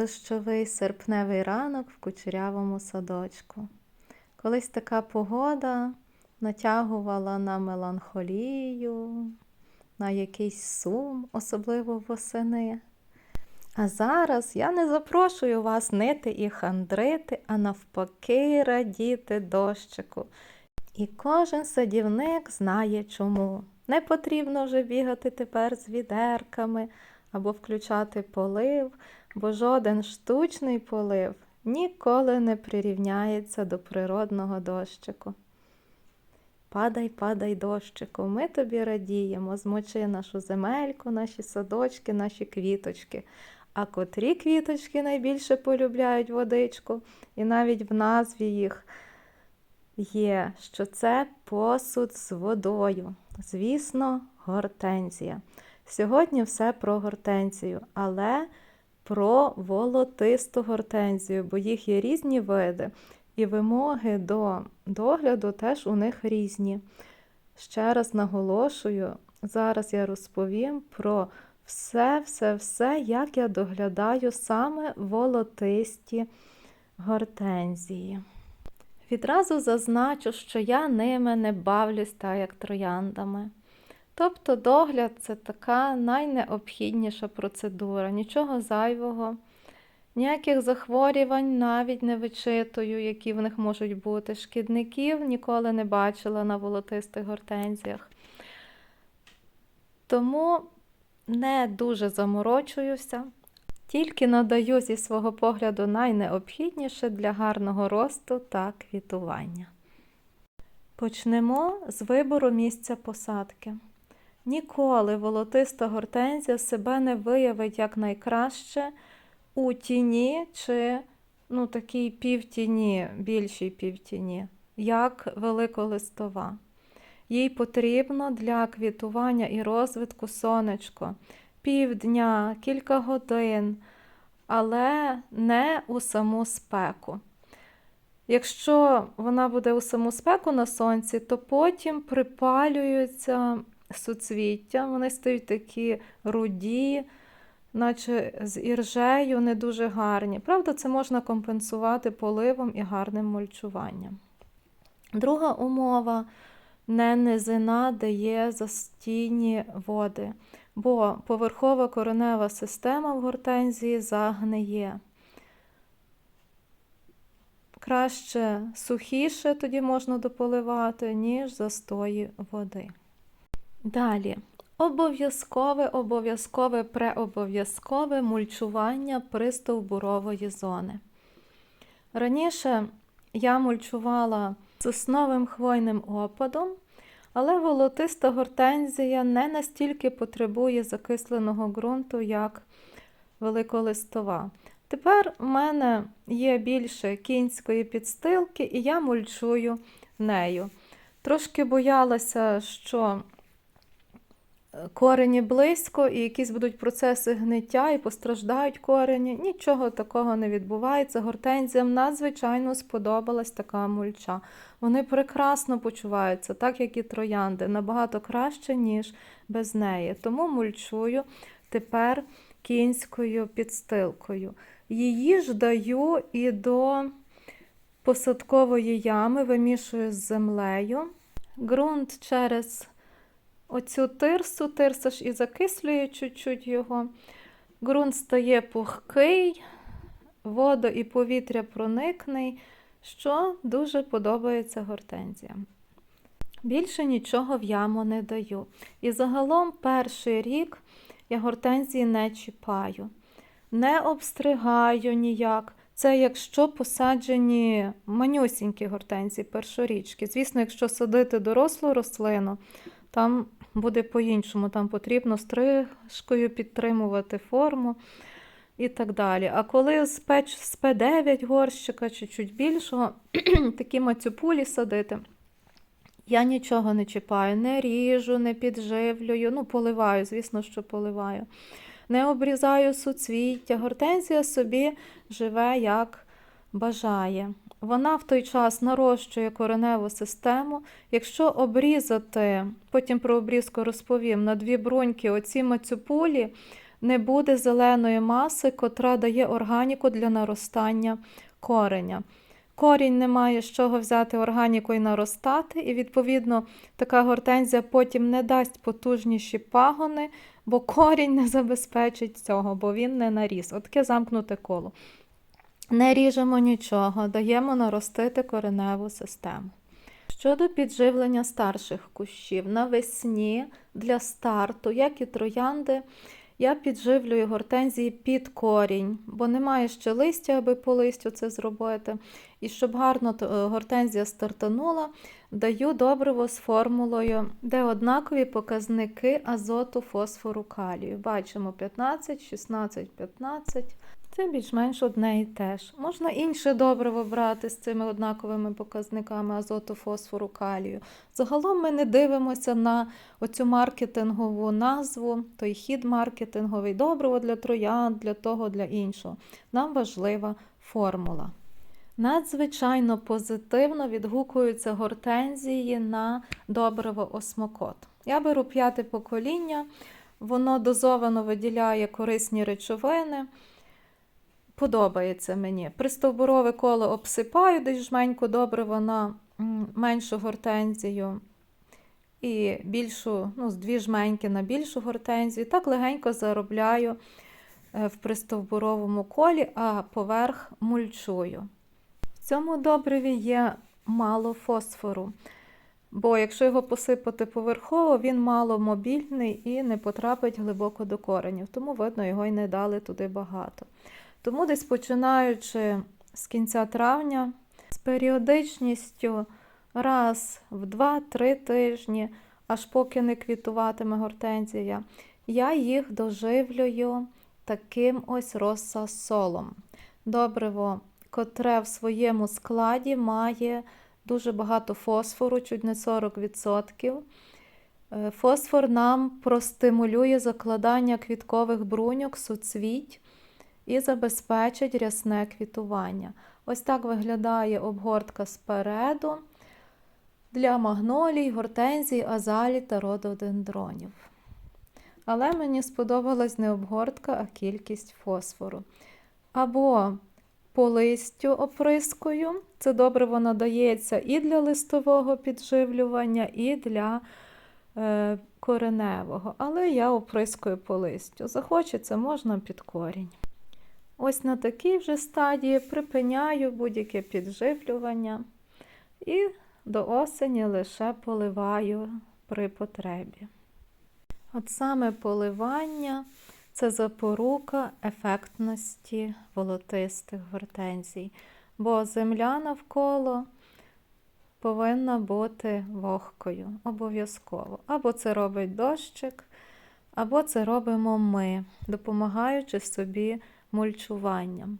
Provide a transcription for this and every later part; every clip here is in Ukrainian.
Дощовий серпневий ранок в кучерявому садочку. Колись така погода натягувала на меланхолію, на якийсь сум, особливо восени. А зараз я не запрошую вас нити і хандрити, а навпаки радіти дощику. І кожен садівник знає чому. Не потрібно вже бігати тепер з відерками або включати полив, бо жоден штучний полив ніколи не прирівняється до природного дощику. Падай, падай, дощику, ми тобі радіємо, змочи нашу земельку, наші садочки, наші квіточки. А котрі квіточки найбільше полюбляють водичку, і навіть в назві їх є, що це посуд з водою. Звісно, гортензія. Сьогодні все про гортензію, але про волотисту гортензію, бо їх є різні види, і вимоги до догляду теж у них різні. Ще раз наголошую, зараз я розповім про все, все, все, як я доглядаю саме волотисті гортензії. Відразу зазначу, що я ними не бавлюсь так, як трояндами. Тобто догляд це така найнеобхідніша процедура, нічого зайвого, ніяких захворювань навіть не вичитую, які в них можуть бути. Шкідників ніколи не бачила на волотистих гортензіях. Тому не дуже заморочуюся, тільки надаю зі свого погляду найнеобхідніше для гарного росту та квітування. Почнемо з вибору місця посадки. Ніколи волотиста гортензія себе не виявить як найкраще у тіні чи ну, такій півтіні, більшій півтіні, як великолистова. Їй потрібно для квітування і розвитку сонечко півдня, кілька годин, але не у саму спеку. Якщо вона буде у саму спеку на сонці, то потім припалюються суцвіття, вони стають такі руді, наче з іржею, не дуже гарні. Правда, це можна компенсувати поливом і гарним мульчуванням. Друга умова не низина, де є застійні води, бо поверхова коренева система в гортензії загниє. Краще сухіше тоді можна дополивати, ніж застої води. Далі. Обов'язкове, обов'язкове, преобов'язкове мульчування пристовбурової зони. Раніше я мульчувала сосновим хвойним опадом, але волотиста гортензія не настільки потребує закисленого ґрунту, як великолистова. Тепер в мене є більше кінської підстилки, і я мульчую нею. Трошки боялася, що корені близько, і якісь будуть процеси гниття, і постраждають корені. Нічого такого не відбувається. Гортензіям надзвичайно сподобалась така мульча. Вони прекрасно почуваються, так як і троянди, набагато краще, ніж без неї. Тому мульчую тепер кінською підстилкою. Її ж даю і до посадкової ями, вимішую з землею. Ґрунт через оцю тирсу, тирса ж і закислює чуть-чуть його. Ґрунт стає пухкий, вода і повітря проникний, що дуже подобається гортензіям. Більше нічого в яму не даю. І загалом перший рік я гортензії не чіпаю, не обстригаю ніяк. Це якщо посаджені манюсінькі гортензії, першорічки. Звісно, якщо садити дорослу рослину, там буде по-іншому, там потрібно стрижкою підтримувати форму і так далі. А коли з П9 горщика чи чуть більшого, такі мацюпулі садити, я нічого не чіпаю, не ріжу, не підживлюю, ну, поливаю, звісно, що поливаю. Не обрізаю суцвіття. Гортензія собі живе як бажає. Вона в той час нарощує кореневу систему. Якщо обрізати, потім про обрізку розповім, на дві бруньки оці мацюпулі, не буде зеленої маси, котра дає органіку для наростання кореня. Корінь не має з чого взяти органіку і наростати, і, відповідно, така гортензія потім не дасть потужніші пагони, бо корінь не забезпечить цього, бо він не наріс. Отаке замкнуте коло. Не ріжемо нічого, даємо наростити кореневу систему. Щодо підживлення старших кущів, навесні для старту, як і троянди, я підживлюю гортензії під корінь, бо немає ще листя, аби по листю це зробити. І щоб гарно е, гортензія стартанула, даю добриво з формулою, де однакові показники азоту, фосфору, калію. Бачимо 15, 16, 15. Це більш-менш одне і те ж. Можна інше добриво брати з цими однаковими показниками азоту, фосфору, калію. Загалом ми не дивимося на оцю маркетингову назву, той хід маркетинговий, добриво для троянд, для того, для іншого. Нам важлива формула. Надзвичайно позитивно відгукуються гортензії на добриво осмокот. Я беру п'яте покоління, воно дозовано виділяє корисні речовини. Подобається мені. Пристовбурове коло обсипаю, десь жменьку добриво на меншу гортензію і більшу, ну, з дві жменьки на більшу гортензію. Так легенько заробляю е, в пристовбуровому колі, а поверх мульчую. В цьому добриві є мало фосфору, бо якщо його посипати поверхово, він мало мобільний і не потрапить глибоко до коренів, тому видно, його й не дали туди багато. Тому десь починаючи з кінця травня, з періодичністю раз в 2-3 тижні, аж поки не квітуватиме гортензія, я їх доживлюю таким ось розсасолом. Добриво, котре в своєму складі має дуже багато фосфору, чуть не 40%. Е, Фосфор нам простимулює закладання квіткових бруньок, суцвіть і забезпечить рясне квітування. Ось так виглядає обгортка спереду для магнолій, гортензій, азалій та рододендронів. Але мені сподобалась не обгортка, а кількість фосфору. Або по листю оприскою. Це добриво надається і для листового підживлювання, і для е, кореневого. Але я оприскую по листю. Захочеться, можна під корінь. Ось на такій вже стадії припиняю будь-яке підживлювання і до осені лише поливаю при потребі. От саме поливання це запорука ефектності волотистих гортензій, бо земля навколо повинна бути вогкою обов'язково. Або це робить дощик, або це робимо ми, допомагаючи собі мульчуванням.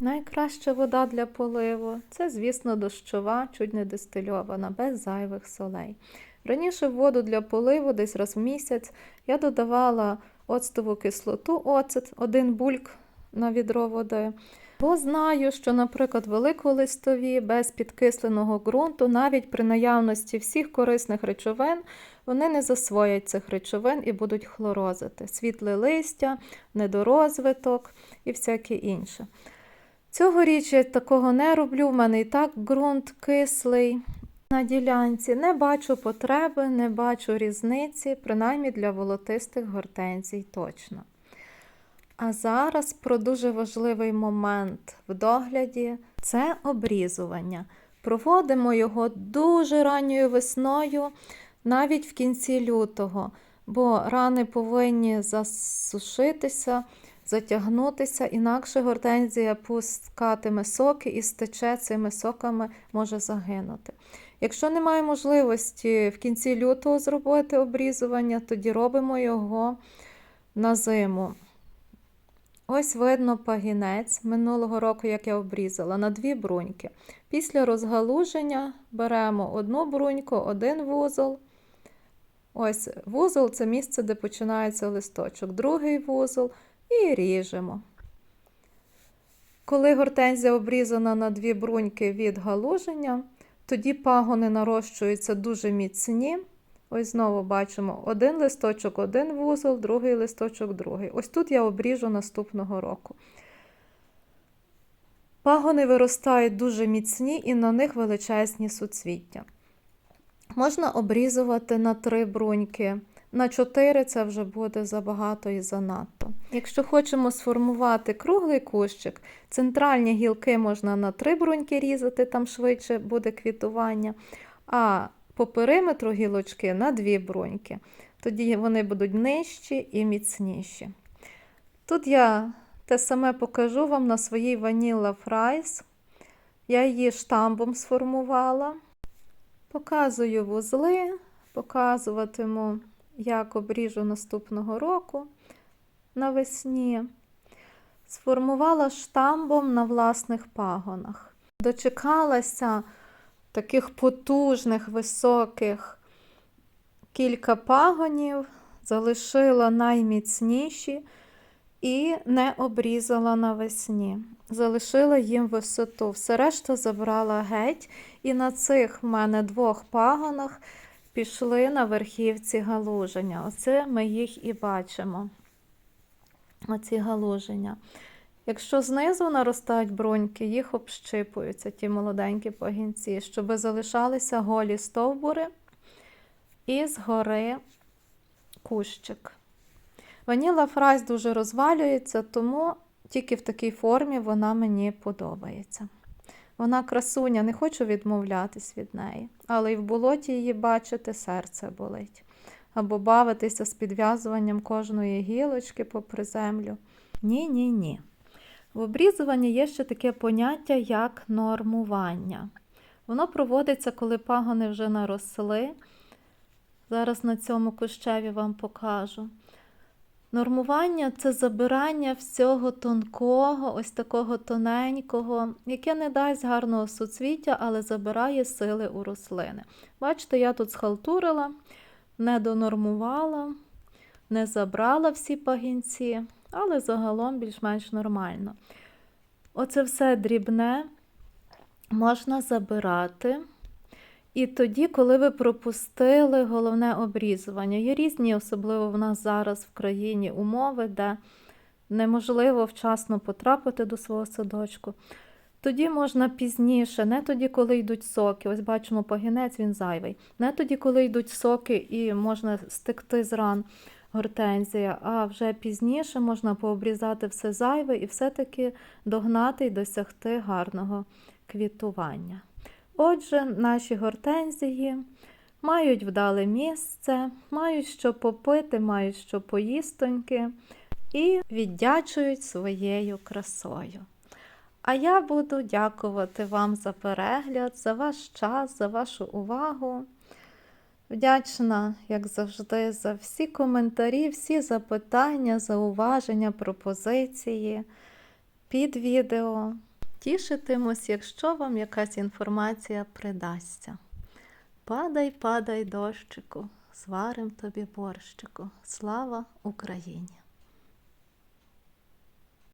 Найкраща вода для поливу це, звісно, дощова, чуть не дистильована, без зайвих солей. Раніше воду для поливу, десь раз в місяць, я додавала оцтову кислоту, оцет, один бульк на відро води. Бо знаю, що, наприклад, великолистові без підкисленого ґрунту, навіть при наявності всіх корисних речовин, вони не засвоять цих речовин і будуть хлорозити. Світле листя, недорозвиток і всяке інше. Цьогоріч я такого не роблю, в мене і так ґрунт кислий. На ділянці не бачу потреби, не бачу різниці, принаймні для волотистих гортензій точно. А зараз про дуже важливий момент в догляді це обрізування. Проводимо його дуже ранньою весною, навіть в кінці лютого, бо рани повинні засушитися, затягнутися, інакше гортензія пускатиме соки і стече цими соками може загинути. Якщо немає можливості в кінці лютого зробити обрізування, тоді робимо його на зиму. Ось видно пагінець минулого року, як я обрізала, на дві бруньки. Після розгалуження беремо одну бруньку, один вузол. Ось вузол це місце, де починається листочок, другий вузол і ріжемо. Коли гортензія обрізана на дві бруньки від галуження, тоді пагони нарощуються дуже міцні, Ось знову бачимо один листочок, один вузол, другий листочок, другий. Ось тут я обріжу наступного року. Пагони виростають дуже міцні і на них величезні суцвіття. Можна обрізувати на три бруньки. На 4 це вже буде забагато і занадто. Якщо хочемо сформувати круглий кущик, центральні гілки можна на 3 бруньки різати, там швидше буде квітування, а по периметру гілочки на 2 бруньки. Тоді вони будуть нижчі і міцніші. Тут я те саме покажу вам на своїй Vanilla Fries. Я її штамбом сформувала. Показую вузли, показуватиму, як обріжу наступного року навесні. Сформувала штамбом на власних пагонах. Дочекалася таких потужних, високих кілька пагонів, залишила найміцніші і не обрізала навесні. Залишила їм висоту. Все решта забрала геть, і на цих в мене двох пагонах пішли на верхівці галуження. Оце ми їх і бачимо. Оці галуження. Якщо знизу наростають бруньки, їх общипуються, ті молоденькі пагінці, щоб залишалися голі стовбури і згори кущик. Ваніла фрайс дуже розвалюється, тому тільки в такій формі вона мені подобається. Вона красуня, не хочу відмовлятись від неї, але і в болоті її бачити серце болить. Або бавитися з підв'язуванням кожної гілочки попри землю. Ні, ні, ні. В обрізуванні є ще таке поняття, як нормування. Воно проводиться, коли пагони вже наросли. Зараз на цьому кущеві вам покажу. Нормування це забирання всього тонкого, ось такого тоненького, яке не дасть гарного суцвіття, але забирає сили у рослини. Бачите, я тут схалтурила, не донормувала, не забрала всі пагінці, але загалом більш-менш нормально. Оце все дрібне можна забирати. І тоді, коли ви пропустили головне обрізування, є різні, особливо в нас зараз в країні умови, де неможливо вчасно потрапити до свого садочку. Тоді можна пізніше, не тоді, коли йдуть соки. Ось бачимо, пагінець він зайвий. Не тоді, коли йдуть соки і можна стекти з ран гортензія, а вже пізніше можна пообрізати все зайве і все-таки догнати і досягти гарного квітування. Отже, наші гортензії мають вдале місце, мають що попити, мають що поїстоньки і віддячують своєю красою. А я буду дякувати вам за перегляд, за ваш час, за вашу увагу. Вдячна, як завжди, за всі коментарі, всі запитання, зауваження, пропозиції під відео. Тішитимусь, якщо вам якась інформація придасться. Падай, падай, дощику, сварим тобі борщику. Слава Україні!